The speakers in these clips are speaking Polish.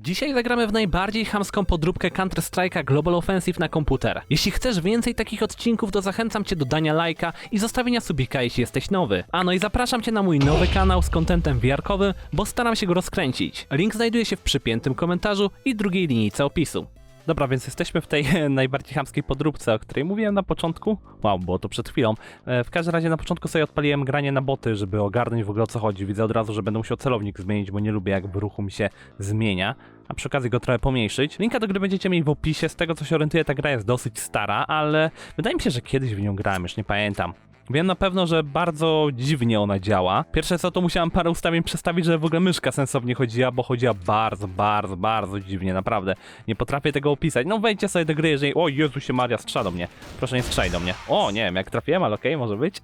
Dzisiaj zagramy w najbardziej chamską podróbkę Counter-Strike'a Global Offensive na komputer. Jeśli chcesz więcej takich odcinków, to zachęcam cię do dania lajka i zostawienia subika, jeśli jesteś nowy. A no i zapraszam cię na mój nowy kanał z kontentem wiarkowym, bo staram się go rozkręcić. Link znajduje się w przypiętym komentarzu i drugiej linijce opisu. Dobra, więc jesteśmy w tej najbardziej chamskiej podróbce, o której mówiłem na początku. Wow, było to przed chwilą. E, W każdym razie na początku sobie odpaliłem granie na boty, żeby ogarnąć w ogóle o co chodzi. Widzę od razu, że będę musiał celownik zmienić, bo nie lubię jak w ruchu mi się zmienia. A przy okazji go trochę pomniejszyć. Linka do gry będziecie mieli w opisie. Z tego co się orientuję, ta gra jest dosyć stara, ale wydaje mi się, że kiedyś w nią grałem, już nie pamiętam. Wiem na pewno, że bardzo dziwnie ona działa. Pierwsze co to musiałem parę ustawień przestawić, żeby w ogóle myszka sensownie chodziła, bo chodziła bardzo, bardzo, bardzo dziwnie, naprawdę. Nie potrafię tego opisać. No wejdźcie sobie do gry, jeżeli... O Jezusie Maria, strzela do mnie. Proszę nie strzelaj do mnie. O, nie wiem, jak trafiłem, ale okej, może być.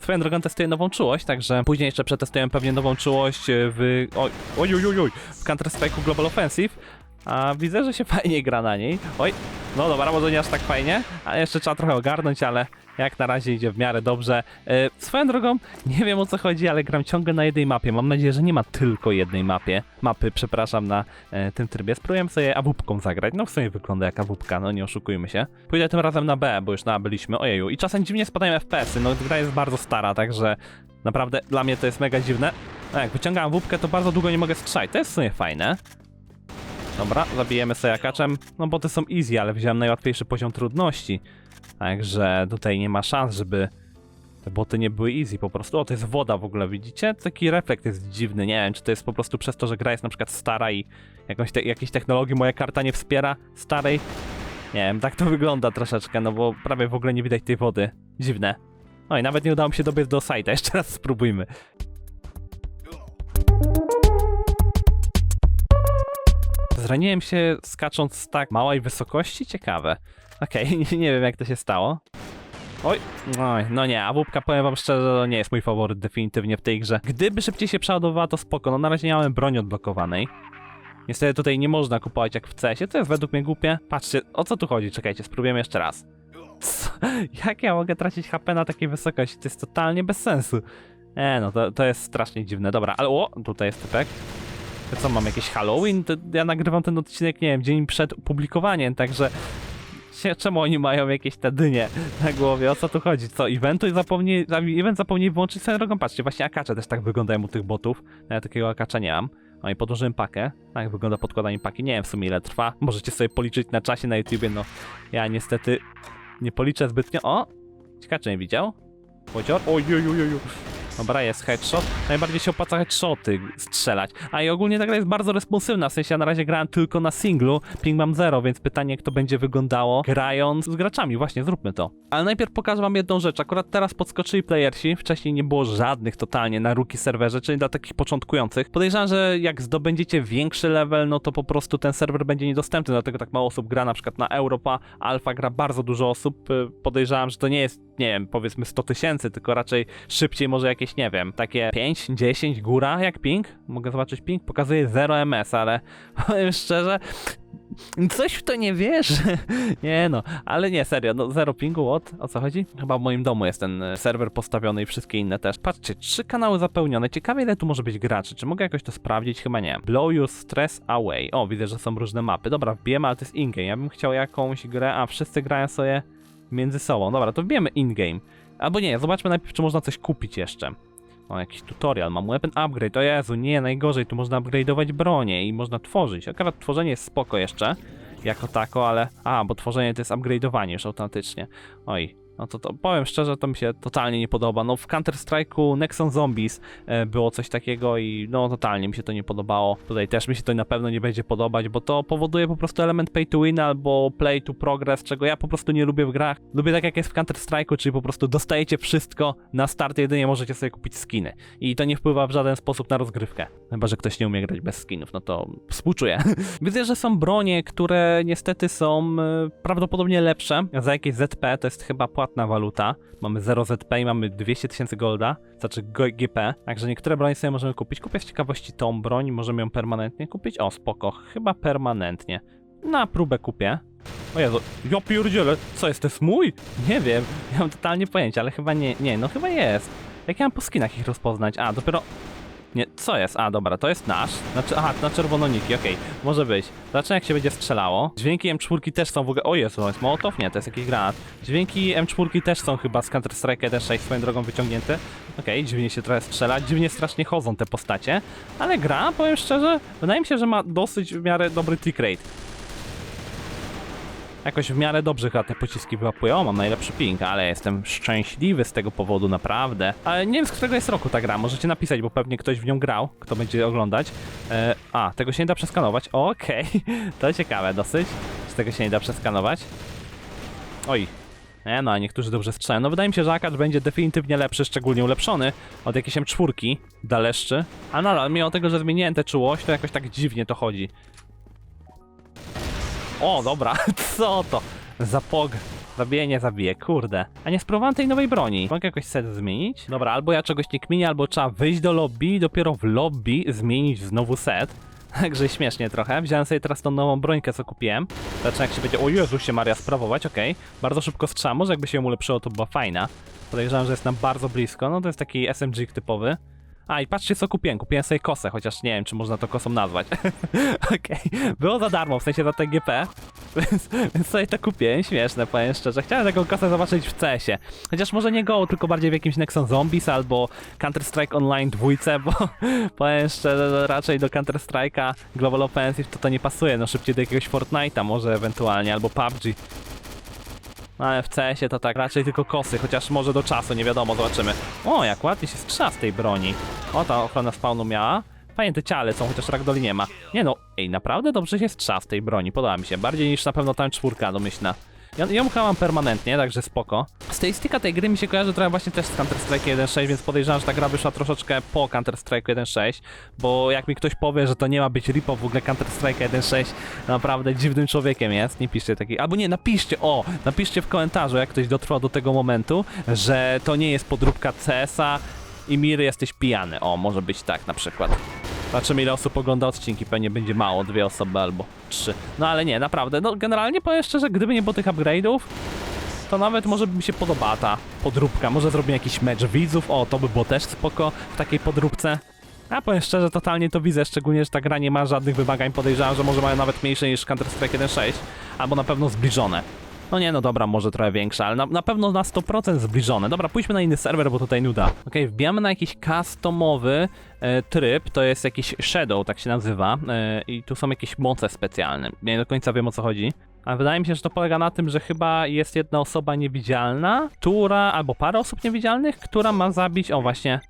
Swoją drogą testuję nową czułość, także później jeszcze przetestuję pewnie nową czułość e, w... Oj, oj, oj, oj w Counter-Strike'u Global Offensive. A widzę, że się fajnie gra na niej. Oj, no dobra, może nie aż tak fajnie, a jeszcze trzeba trochę ogarnąć, ale jak na razie idzie w miarę dobrze. E, swoją drogą, nie wiem o co chodzi, ale gram ciągle na jednej mapie. Mam nadzieję, że nie ma tylko jednej mapie. Mapy, przepraszam, na e, tym trybie. Spróbujemy sobie awupką zagrać. No w sumie wygląda jak awupka, no nie oszukujmy się. Pójdę tym razem na B, bo już na A byliśmy. Ojeju, i czasem dziwnie spadają FPS-y. No gra jest bardzo stara, także naprawdę dla mnie to jest mega dziwne. No jak wyciągam awupkę, to bardzo długo nie mogę strzać. To jest w sumie fajne. Dobra, zabijemy sobie jakaczem. No boty są easy, ale wziąłem najłatwiejszy poziom trudności. Także tutaj nie ma szans, żeby te boty nie były easy po prostu. O, to jest woda w ogóle, widzicie? Taki reflekt jest dziwny. Nie wiem, czy to jest po prostu przez to, że gra jest na przykład stara i jakąś te, jakiejś technologii moja karta nie wspiera starej. Nie wiem, tak to wygląda troszeczkę, no bo prawie w ogóle nie widać tej wody. Dziwne. No i nawet nie udało mi się dobiec do sajta. Jeszcze raz spróbujmy. Zraniłem się skacząc z tak małej wysokości? Ciekawe. Okej, nie, nie wiem jak to się stało. Oj, oj, no nie, a łupka powiem wam szczerze, nie jest mój faworyt definitywnie w tej grze. Gdyby szybciej się przeładowała, to spoko, no na razie nie mamy broni odblokowanej. Niestety tutaj nie można kupować jak w CS-ie, to jest według mnie głupie. Patrzcie, o co tu chodzi? Czekajcie, spróbujemy jeszcze raz. Co? Jak ja mogę tracić HP na takiej wysokości? To jest totalnie bez sensu. E, no to, to jest strasznie dziwne. Dobra, ale o, tutaj jest typek. To co, mam jakiś Halloween? To ja nagrywam ten odcinek, nie wiem, dzień przed opublikowaniem, także... Czemu oni mają jakieś te dynie na głowie? O co tu chodzi? Co, eventu zapomnieli, event zapomnieli wyłączyć swoją drogą? Patrzcie, właśnie akacze też tak wyglądają u tych botów. No ja takiego akacza nie mam. No i podłożyłem pakę. Tak wygląda podkładanie paki. Nie wiem w sumie ile trwa. Możecie sobie policzyć na czasie na YouTubie, no ja niestety nie policzę zbytnio. O! Ciekawe, nie widział? Powiedział? Oj, oj, oj, oj. Dobra, jest headshot. Najbardziej się opłaca headshoty strzelać. A i ogólnie ta gra jest bardzo responsywna, w sensie ja na razie grałem tylko na singlu, ping mam 0, więc pytanie jak to będzie wyglądało grając z graczami. Właśnie, zróbmy to. Ale najpierw pokażę wam jedną rzecz. Akurat teraz podskoczyli playersi, wcześniej nie było żadnych totalnie na rookie serwerze, czyli dla takich początkujących. Podejrzewam, że jak zdobędziecie większy level, no to po prostu ten serwer będzie niedostępny, dlatego tak mało osób gra na przykład na Europa, Alpha gra bardzo dużo osób. Y, Podejrzewam, że to nie jest, nie wiem, powiedzmy 100 tysięcy, tylko raczej szybciej może jakieś, nie wiem, takie 5, 10 góra jak ping. Mogę zobaczyć ping, pokazuje 0 ms, ale powiem szczerze, coś w to nie wiesz. nie no, ale nie, serio, no zero pingu, what? O co chodzi? Chyba w moim domu jest ten e, serwer postawiony i wszystkie inne też. Patrzcie, trzy kanały zapełnione. Ciekawe ile tu może być graczy. Czy mogę jakoś to sprawdzić? Chyba nie. Blow your stress away. O, widzę, że są różne mapy. Dobra, wbijemy, ale to jest in-game. Ja bym chciał jakąś grę, a wszyscy grają sobie między sobą. Dobra, to wbijemy in-game. Albo nie, zobaczmy najpierw, czy można coś kupić jeszcze. O, jakiś tutorial, mam weapon upgrade, o Jezu, nie, najgorzej, tu można upgrade'ować bronię i można tworzyć. Akurat tworzenie jest spoko jeszcze, jako tako, ale... A, bo tworzenie to jest upgrade'owanie już automatycznie. Oj, no to, to powiem szczerze, to mi się totalnie nie podoba. No w Counter-Strike'u Nexon Zombies e, było coś takiego i no totalnie mi się to nie podobało. Tutaj też mi się to na pewno nie będzie podobać, bo to powoduje po prostu element pay to win albo play to progress, czego ja po prostu nie lubię w grach. Lubię tak jak jest w Counter-Strike'u, czyli po prostu dostajecie wszystko na start, jedynie możecie sobie kupić skiny. I to nie wpływa w żaden sposób na rozgrywkę. Chyba, że ktoś nie umie grać bez skinów, no to współczuję. Widzę, że są bronie, które niestety są e, prawdopodobnie lepsze. Za jakieś ZP to jest chyba płatna waluta. Mamy 0 ZP i mamy 200 tysięcy golda, znaczy GP. Także niektóre bronie sobie możemy kupić. Kupię z ciekawości tą broń, możemy ją permanentnie kupić. O, spoko, chyba permanentnie. Na próbę kupię. O Jezu, ja pierdzielę, co jest, to jest mój? Nie wiem, nie mam totalnie pojęcia, ale chyba nie, nie, no chyba jest. Jak ja mam po skinach ich rozpoznać? A, dopiero... Nie, co jest? A, dobra, to jest nasz. Znaczy, aha, na czerwono niki, okej, może być. Zobaczmy jak się będzie strzelało. Dźwięki M4 też są w ogóle... O Jezu, to jest Mołotow? Nie, to jest jakiś granat. Dźwięki M4 też są chyba z Counter-Strike 1.6 swoją drogą wyciągnięte. Okej, dziwnie się trochę strzela, dziwnie strasznie chodzą te postacie, ale gra, powiem szczerze, wydaje mi się, że ma dosyć w miarę dobry tick rate. Jakoś w miarę dobrze chyba te pociski wyłapują, mam najlepszy ping, ale jestem szczęśliwy z tego powodu, naprawdę. Ale nie wiem z którego jest roku ta gra, możecie napisać, bo pewnie ktoś w nią grał, kto będzie oglądać. E, a, tego się nie da przeskanować, okej, to ciekawe dosyć, czy tego się nie da przeskanować. Oj, nie no, a niektórzy dobrze strzelają. No wydaje mi się, że Akacz będzie definitywnie lepszy, szczególnie ulepszony od jakiejś M4 daleszczy. A nadal, mimo tego, że zmieniłem tę czułość, to jakoś tak dziwnie to chodzi. O, dobra, co to? Zapog. Zabije, nie zabije, kurde. A nie spróbowałem tej nowej broni. Mogę jakoś set zmienić? Dobra, albo ja czegoś nie kminię, albo trzeba wyjść do lobby i dopiero w lobby zmienić znowu set. Także śmiesznie trochę. Wziąłem sobie teraz tą nową brońkę, co kupiłem. Zacznę jak się będzie, o Jezusie Maria, sprawować, okej. Bardzo szybko strzela, może jakby się ją ulepszyło, to była fajna. Podejrzewam, że jest nam bardzo blisko, no to jest taki SMG typowy. A i patrzcie co kupiłem, kupiłem sobie kosę, chociaż nie wiem czy można to kosą nazwać. Okej, było za darmo, w sensie za TGP, więc, więc sobie to kupiłem, śmieszne powiem szczerze. Chciałem taką kosę zobaczyć w CS-ie. Chociaż może nie Go, tylko bardziej w jakimś Nexon Zombies albo Counter-Strike Online dwójce, bo powiem szczerze, raczej do Counter-Strike'a Global Offensive to to nie pasuje, no szybciej do jakiegoś Fortnite'a może ewentualnie, albo PUBG. No ale w CS-ie to tak raczej tylko kosy, chociaż może do czasu, nie wiadomo, zobaczymy. O, jak ładnie się strzela z tej broni. O, ta ochrona spawnu miała. Fajnie te ciale są, chociaż ragdoli nie ma. Nie no, ej, naprawdę dobrze się strzela z tej broni, podoba mi się. Bardziej niż na pewno tam czwórka domyślna. Ja, ją chyba permanentnie, także spoko. Stylistyka tej gry mi się kojarzy trochę właśnie też z Counter-Strike 1.6, więc podejrzewam, że ta gra wyszła troszeczkę po Counter-Strike 1.6, bo jak mi ktoś powie, że to nie ma być ripo w ogóle Counter-Strike 1.6, naprawdę dziwnym człowiekiem jest, nie piszcie takiej, albo nie, napiszcie, o, napiszcie w komentarzu, jak ktoś dotrwał do tego momentu, że to nie jest podróbka CS-a i Miry jesteś pijany, o, może być tak na przykład. Zobaczymy ile osób ogląda odcinki, pewnie będzie mało, dwie osoby albo trzy. No ale nie, naprawdę, no generalnie powiem szczerze, gdyby nie było tych upgrade'ów, to nawet może by mi się podobała ta podróbka. Może zrobię jakiś mecz widzów, o to by było też spoko w takiej podróbce. A powiem szczerze, totalnie to widzę, szczególnie, że ta gra nie ma żadnych wymagań. Podejrzewam, że może mają nawet mniejsze niż Counter-Strike 1.6, albo na pewno zbliżone. No nie, no dobra, może trochę większe, ale na, na pewno na 100% zbliżone. Dobra, pójdźmy na inny serwer, bo tutaj nuda. Okej, wbijamy na jakiś customowy e, tryb, to jest jakiś Shadow, tak się nazywa, e, i tu są jakieś moce specjalne. Nie do końca wiem o co chodzi. Ale wydaje mi się, że to polega na tym, że chyba jest jedna osoba niewidzialna, która, albo parę osób niewidzialnych, która ma zabić, o właśnie,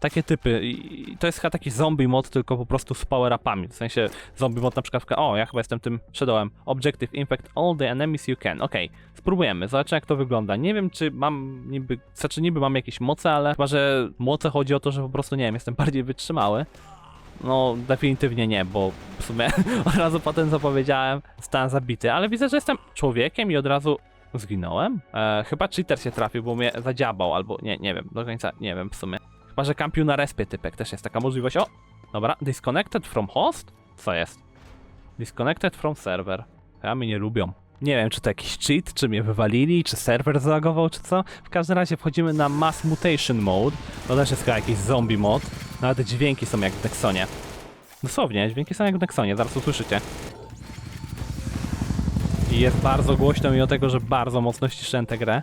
takie typy. I to jest chyba taki zombie mod, tylko po prostu z power-upami. W sensie zombie mod na przykład, o, ja chyba jestem tym Shadowem. Objective infect all the enemies you can. Okej, spróbujemy, zobaczymy jak to wygląda. Nie wiem, czy mam niby, znaczy niby mam jakieś moce, ale chyba, że moce chodzi o to, że po prostu, nie wiem, jestem bardziej wytrzymały. No, definitywnie nie, bo w sumie od razu po tym, co powiedziałem, zostałem zabity, ale widzę, że jestem człowiekiem i od razu zginąłem. E, chyba cheater się trafił, bo mnie zadziabał, albo nie, nie wiem, do końca nie wiem w sumie. Chyba, że kampił na respie typek, też jest taka możliwość. O, dobra, disconnected from host? Co jest? Disconnected from server. Ja mnie nie lubią. Nie wiem, czy to jakiś cheat, czy mnie wywalili, czy serwer zalagował, czy co. W każdym razie wchodzimy na Mass Mutation Mode. To też jest chyba jakiś zombie mod. Nawet dźwięki są jak w Nexonie. Dosłownie, dźwięki są jak w Nexonie, zaraz usłyszycie. I jest bardzo głośno mimo tego, że bardzo mocno ściszczyłem tę grę.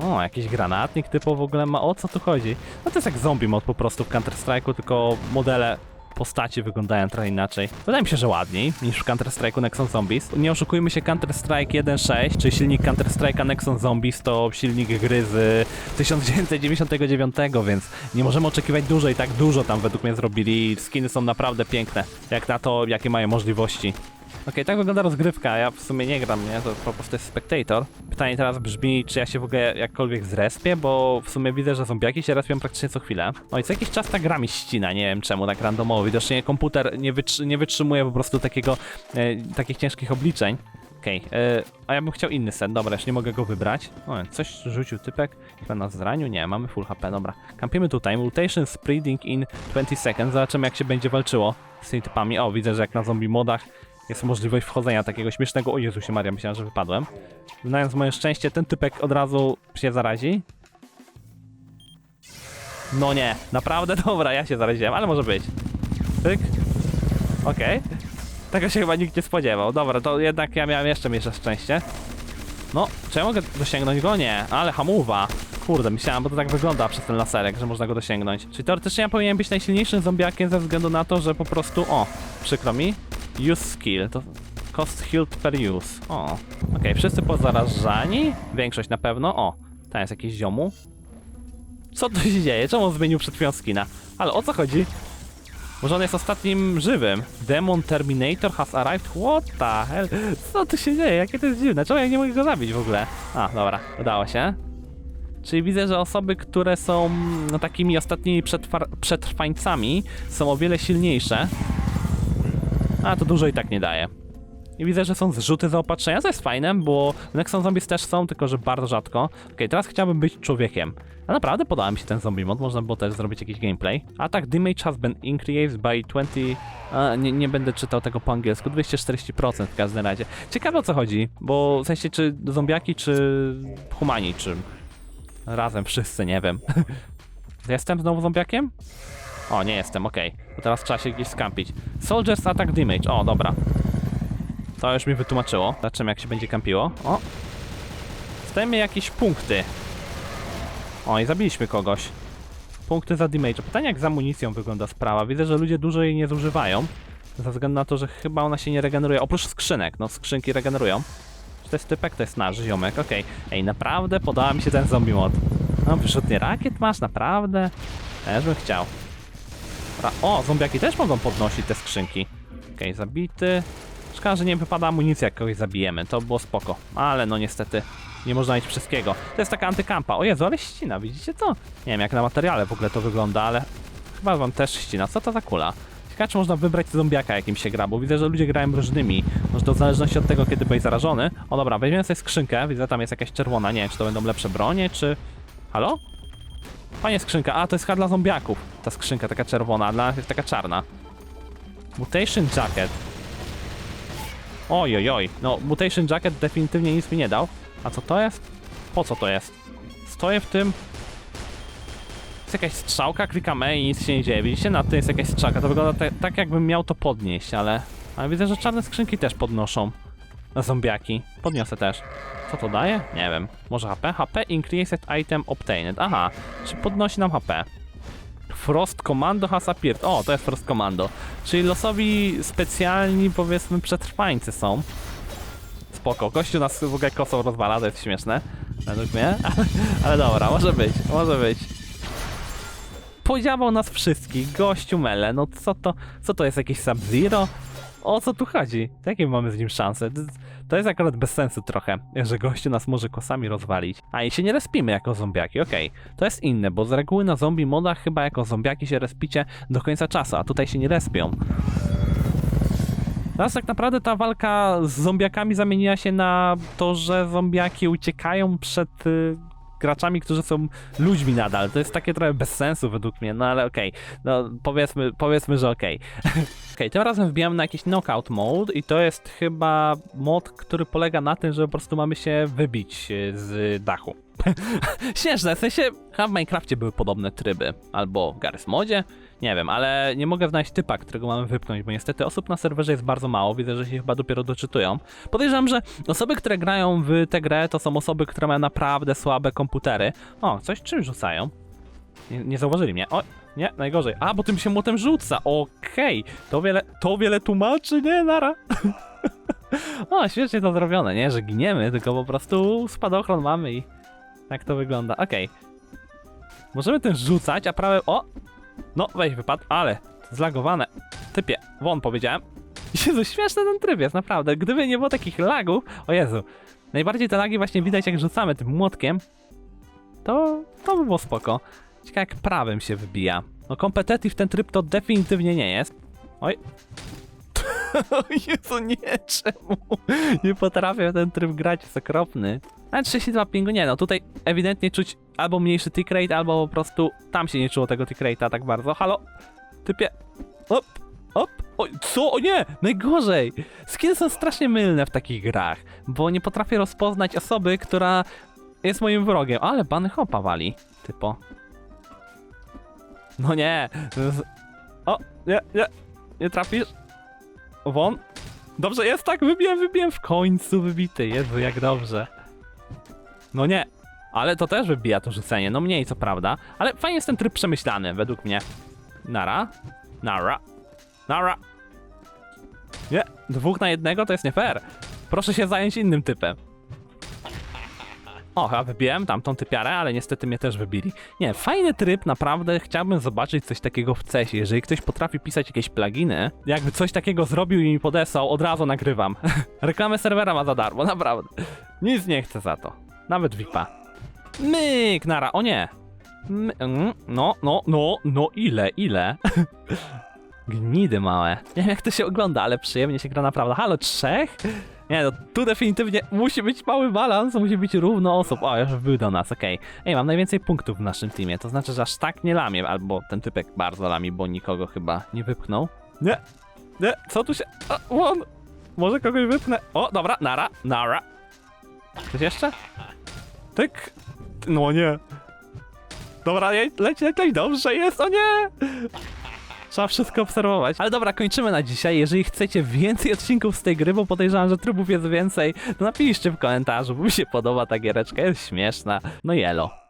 O, jakiś granatnik typu w ogóle ma. O co tu chodzi? No to jest jak zombie mod po prostu w Counter-Strike'u, tylko modele postaci wyglądają trochę inaczej. Wydaje mi się, że ładniej niż w Counter-Strike'u Nexon Zombies. Nie oszukujmy się, Counter-Strike 1.6, czy silnik Counter-Strike'a Nexon Zombies to silnik gry z 1999, więc nie możemy oczekiwać dużo i tak dużo tam według mnie zrobili. Skiny są naprawdę piękne, jak na to, jakie mają możliwości. Okej, tak wygląda rozgrywka, ja w sumie nie gram, nie? To po prostu jest spectator. Pytanie teraz brzmi, czy ja się w ogóle jakkolwiek zrespię, bo w sumie widzę, że zombiaki się respią praktycznie co chwilę. No i co jakiś czas ta gra mi ścina, nie wiem czemu, tak randomowo. Widocznie komputer nie, wytrzy nie wytrzymuje po prostu takiego, e, takich ciężkich obliczeń. Okej, e, a ja bym chciał inny set, dobra, już nie mogę go wybrać. O, coś rzucił typek, chyba nas zranił, nie, mamy full HP, dobra. Kampimy tutaj, mutation spreading in 20 seconds, zobaczymy jak się będzie walczyło z tymi typami. O, widzę, że jak na zombie modach jest możliwość wchodzenia takiego śmiesznego. O Jezusie Maria, myślałem, że wypadłem. Znając moje szczęście, ten typek od razu się zarazi. No nie, naprawdę? Dobra, ja się zaraziłem, ale może być. Tyk. Okej. Tego się chyba nikt nie spodziewał. Dobra, to jednak ja miałem jeszcze mniejsze szczęście. No, czy ja mogę dosięgnąć go? Nie, ale hamuwa. Kurde, myślałem, bo to tak wygląda przez ten laserek, że można go dosięgnąć. Czyli teoretycznie ja powinienem być najsilniejszym zombiakiem ze względu na to, że po prostu... O, przykro mi. Use skill, to cost healed per use. O, okej, wszyscy pozarażani. Większość na pewno. O, tam jest jakiś ziomu. Co tu się dzieje? Czemu zmienił przed skina? Ale o co chodzi? Może on jest ostatnim żywym. Demon Terminator has arrived? What the hell? Co tu się dzieje? Jakie to jest dziwne? Czemu ja nie mogę go zabić w ogóle? A, dobra, udało się. Czyli widzę, że osoby, które są no, takimi ostatnimi przetrwa- przetrwańcami są o wiele silniejsze. A to dużo i tak nie daje. I widzę, że są zrzuty zaopatrzenia, co jest fajne, bo Nexon Zombies też są, tylko że bardzo rzadko. Okej, teraz chciałbym być człowiekiem. A naprawdę podoba mi się ten zombie mod, można było też zrobić jakiś gameplay. Attack damage has been increased by 20... A, nie, nie będę czytał tego po angielsku, 240% w każdym razie. Ciekawe o co chodzi, bo w sensie czy zombiaki, czy humani, czy razem wszyscy, nie wiem. Jestem znowu zombiakiem? O, nie jestem, okej. To teraz trzeba się gdzieś skampić. Soldiers attack damage, o, dobra. To już mi wytłumaczyło. Zobaczymy jak się będzie kampiło. O! Stajemy jakieś punkty. O, i zabiliśmy kogoś. Punkty za damage. Pytanie jak z amunicją wygląda sprawa. Widzę, że ludzie dużo jej nie zużywają. Ze względu na to, że chyba ona się nie regeneruje. Oprócz skrzynek. No, skrzynki regenerują. Czy to jest typek? To jest nasz ziomek. Okej. Ej, naprawdę podoba mi się ten zombie mod. No, wyrzutnie rakiet masz? Naprawdę? Też bym chciał. Ra o, zombiaki też mogą podnosić te skrzynki. Okej, zabity. Szkoda, że nie wypada amunicja, jak kogoś zabijemy. To było spoko. Ale no niestety nie można mieć wszystkiego. To jest taka antykampa. O Jezu, ale ścina, widzicie to? Nie wiem jak na materiale w ogóle to wygląda, ale chyba wam też ścina. Co to za kula? Ciekawe, czy można wybrać zombiaka, jakim się gra, bo widzę, że ludzie grają różnymi. Może to w zależności od tego, kiedy byłeś zarażony. O dobra, weźmiemy sobie skrzynkę. Widzę, tam jest jakaś czerwona. Nie wiem, czy to będą lepsze bronie, czy... Halo? Panie skrzynka. A, to jest chyba dla zombiaków. Ta skrzynka taka czerwona, a dla nas jest taka czarna. Mutation Jacket. Oj, oj, oj. No, Mutation Jacket definitywnie nic mi nie dał. A co to jest? Po co to jest? Stoję w tym... Jest jakaś strzałka, klikamy i nic się nie dzieje. Widzicie? Na tym jest jakaś strzałka. To wygląda te, tak, jakbym miał to podnieść, ale... Ale widzę, że czarne skrzynki też podnoszą. Zombiaki. Podniosę też. Co to daje? Nie wiem. Może HP? HP increased item obtained. Aha. Czy podnosi nam HP? Frost Commando has appeared. O, to jest Frost Commando. Czyli losowi specjalni, powiedzmy, przetrwańcy są. Spoko. Gościu nas w ogóle kosą rozwala, to jest śmieszne. Według mnie. Ale, dobra, może być, może być. Podziałał nas wszystkich, gościu mele. No co to, co to jest, jakieś Sub-Zero? O co tu chodzi? Jakie mamy z nim szanse? To- jest akurat bez sensu trochę, że gościu nas może kosami rozwalić. A i się nie respimy jako zombiaki, okej. To jest inne, bo z reguły na zombie modach chyba jako zombiaki się respicie do końca czasu, a tutaj się nie respią. Teraz tak naprawdę ta walka z zombiakami zamieniła się na to, że zombiaki uciekają przed y, graczami, którzy są ludźmi nadal. To jest takie trochę bez sensu według mnie, no ale okej. No powiedzmy, powiedzmy, że okej. Okej, tym razem wbijam na jakiś knockout mode i to jest chyba mod, który polega na tym, że po prostu mamy się wybić y, z dachu. Śmieszne, w sensie chyba w Minecrafcie były podobne tryby, albo w Garry's Modzie, nie wiem, ale nie mogę znaleźć typa, którego mamy wypchnąć, bo niestety osób na serwerze jest bardzo mało, widzę, że się chyba dopiero doczytują. Podejrzewam, że osoby, które grają w tę grę, to są osoby, które mają naprawdę słabe komputery. O, coś czym rzucają? Nie, nie zauważyli mnie. O, nie, najgorzej. A, bo tym się młotem rzuca. Okej, to wiele, to wiele tłumaczy, nie, nara. o, świetnie to zrobione, nie, że giniemy, tylko po prostu spadochron mamy i tak to wygląda. Okej. Możemy tym rzucać, a prawe... O! No, weź wypadł, ale zlagowane. Typie, won powiedziałem. Jezu, śmieszny ten tryb jest, naprawdę. Gdyby nie było takich lagów... O Jezu. Najbardziej te lagi właśnie widać, jak rzucamy tym młotkiem. To... to by było spoko. Ciekawe, jak prawym się wybija. No, competitive ten tryb to definitywnie nie jest. Oj. o Jezu, nie, czemu? Nie potrafię ten tryb grać, jest okropny. Ale 32 pingu nie, no tutaj ewidentnie czuć albo mniejszy tick rate, albo po prostu tam się nie czuło tego tick rate'a tak bardzo. Halo? Typie. Op, op. Oj, co? O nie! Najgorzej! Skiny są strasznie mylne w takich grach, bo nie potrafię rozpoznać osoby, która jest moim wrogiem. Ale bany hopa wali. Typo. No nie. O, nie, nie. Nie trafisz. Won. Dobrze, jest tak, wybiłem, wybiłem w końcu wybity. Jezu, jak dobrze. No nie. Ale to też wybija to rzucenie, no mniej co prawda. Ale fajnie jest ten tryb przemyślany, według mnie. Nara. Nara. Nara. Nie, dwóch na jednego to jest nie fair. Proszę się zająć innym typem. O, ja wybiłem tamtą typiarę, ale niestety mnie też wybili. Nie, fajny tryb, naprawdę chciałbym zobaczyć coś takiego w CESie. Jeżeli ktoś potrafi pisać jakieś pluginy, jakby coś takiego zrobił i mi podesłał, od razu nagrywam. Reklamę serwera ma za darmo, naprawdę. Nic nie chcę za to. Nawet VIPa. Myk, nara, o nie. My, mm, no, no, no, no, ile, ile? Gnidy małe. Nie wiem jak to się ogląda, ale przyjemnie się gra naprawdę. Halo, trzech? Nie no, tu definitywnie musi być mały balans, musi być równo osób. O, już był do nas, okej. Ej, mam najwięcej punktów w naszym teamie, to znaczy, że aż tak nie lamię, albo ten typek bardzo lami, bo nikogo chyba nie wypchnął. Nie, nie, co tu się... A, on! Może kogoś wypchnę. O, dobra, nara, nara. Coś jeszcze? Tyk. No nie. Dobra, leć, leć, leć, dobrze jest, o nie! Trzeba wszystko obserwować. Ale dobra, kończymy na dzisiaj. Jeżeli chcecie więcej odcinków z tej gry, bo podejrzewam, że trybów jest więcej, to napiszcie w komentarzu, bo mi się podoba ta giereczka, jest śmieszna. No jelo.